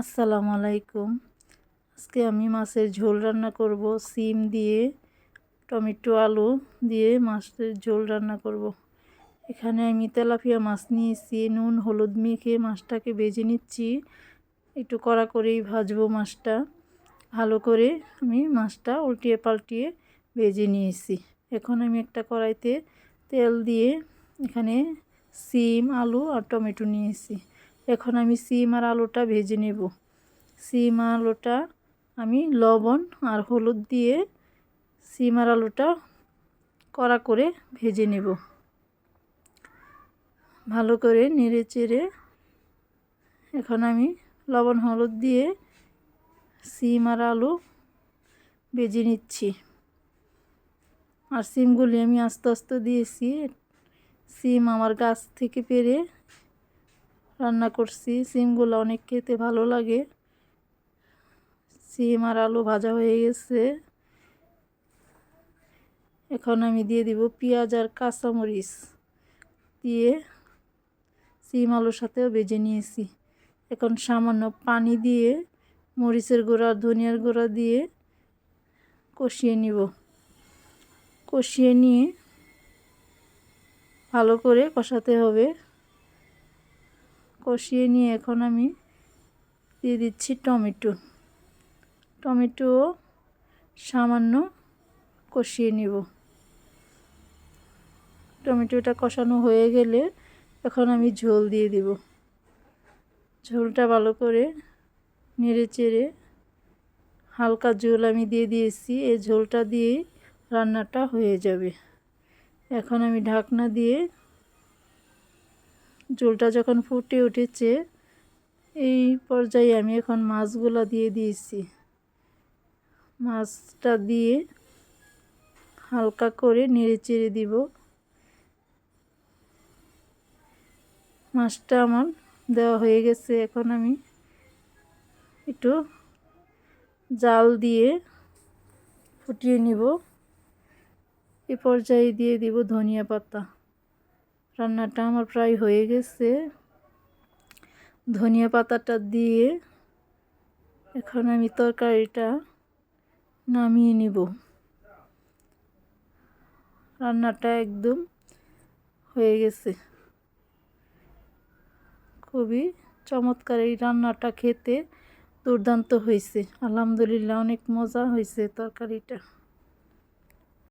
আসসালামু আলাইকুম। আজকে আমি মাছের ঝোল রান্না করব। সিম দিয়ে, টমেটো আলু দিয়ে মাছের ঝোল রান্না করব। এখানে আমি তেলাপিয়া মাছ নিয়েছি, নুন, হলুদ মেখে মাছটাকে বেজে নিচ্ছি। একটু কড়া করেই ভাজবো মাছটা। ভালো করে আমি মাছটা উল্টিয়ে পাল্টিয়ে ভেজে নিয়েছি। এখন আমি একটা কড়াইতে তেল দিয়ে এখানে সিম, আলু আর টমেটো নিয়েছি। এখন আমি সিম আর আলুটা ভেজে নেব। সিম আলুটা আমি লবণ আর হলুদ দিয়ে সিম আর আলুটা কড়া করে ভেজে নেব। ভালো করে নেড়ে চেড়ে এখন আমি লবণ হলুদ দিয়ে সিম আর আলু ভেজে নিচ্ছি। আর সিমগুলি আমি আস্তে আস্তে দিয়েছি। সিম আমার গাছ থেকে পেরে রান্না করছি। সিমগুলো অনেক খেতে ভালো লাগে। সিম আর আলু ভাজা হয়ে গেছে। এখন আমি দিয়ে দিব পেঁয়াজ আর কাঁচামরিচ দিয়ে। সিম আলুর সাথেও বেজে নিয়েছি। এখন সামান্য পানি দিয়ে মরিচের গুঁড়া, ধনিয়ার গুঁড়া দিয়ে কষিয়ে নিব। কষিয়ে নিয়ে ভালো করে কষাতে হবে। কষিয়ে নিয়ে এখন আমি দিয়ে দিচ্ছি টমেটো। টমেটো সামান্য কষিয়ে নিব। টমেটোটা কষানো হয়ে গেলে এখন আমি ঝোল দিয়ে দিব। ঝোলটা ভালো করে নেড়ে চেড়ে হালকা ঝোল আমি দিয়ে দিয়েছি। এই ঝোলটা দিয়েই রান্নাটা হয়ে যাবে। এখন আমি ঢাকনা দিয়ে ঝোলটা যখন ফুটে উঠেছে, এই পর্যায়ে আমি এখন মাছগুলো দিয়ে দিয়েছি। মাছটা দিয়ে হালকা করে নেড়ে চেড়ে দিব। মাছটা আমার দেওয়া হয়ে গেছে। এখন আমি একটু জাল দিয়ে ফুটিয়ে নিব। এ পর্যায়ে দিয়ে দিব ধনিয়া পাতা। রান্নাটা আমার প্রায় হয়ে গেছে। ধনিয়া পাতাটা দিয়ে এখন আমি তরকারিটা নামিয়ে নিব। রান্নাটা একদম হয়ে গেছে। খুবই চমৎকার এই রান্নাটা খেতে দুর্দান্ত হয়েছে। আলহামদুলিল্লাহ অনেক মজা হয়েছে তরকারিটা।